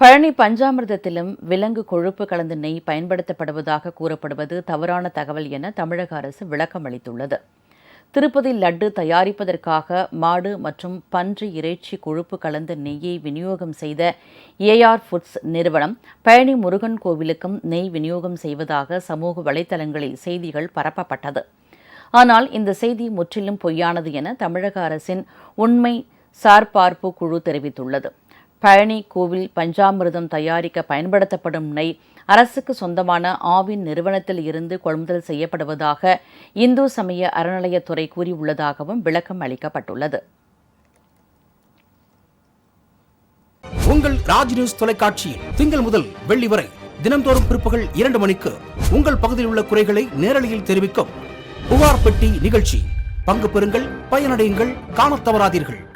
பழனி பஞ்சாமிர்தத்திலும் விலங்கு கொழுப்பு கலந்த நெய் பயன்படுத்தப்படுவதாக கூறப்படுவது தவறான தகவல் என தமிழக அரசு விளக்கம் அளித்துள்ளது. திருப்பதி லட்டு தயாரிப்பதற்காக மாடு மற்றும் பன்றி இறைச்சி கொழுப்பு கலந்த நெய்யை விநியோகம் செய்த ஏஆர் ஃபுட்ஸ் நிறுவனம் பழனி முருகன் கோவிலுக்கும் நெய் விநியோகம் செய்வதாக சமூக வலைதளங்களில் செய்திகள் பரப்பப்பட்டது. ஆனால் இந்த செய்தி முற்றிலும் பொய்யானது என தமிழக அரசின் உண்மை சார்பார்ப்பு குழு தெரிவித்துள்ளது. பழனி கோவில் பஞ்சாமிர்தம் தயாரிக்க பயன்படுத்தப்படும் நெய் அரசுக்கு சொந்தமான ஆவின் நிறுவனத்தில் இருந்து கொள்முதல் செய்யப்படுவதாக இந்து சமய அறநிலையத்துறை கூறியுள்ளதாகவும் விளக்கம் அளிக்கப்பட்டுள்ளது. உங்கள் ராஜ் நியூஸ் தொலைக்காட்சியில் திங்கள் முதல் வெள்ளி வரை தினந்தோறும் பிற்பகல் இரண்டு மணிக்கு உங்கள் பகுதியில் உள்ள குறைகளை நேரலையில் தெரிவிக்கும் புகார் பெட்டி நிகழ்ச்சி. பங்கு பெறுங்கள் பயனடையுங்கள் காணத் தவறாதீர்கள்.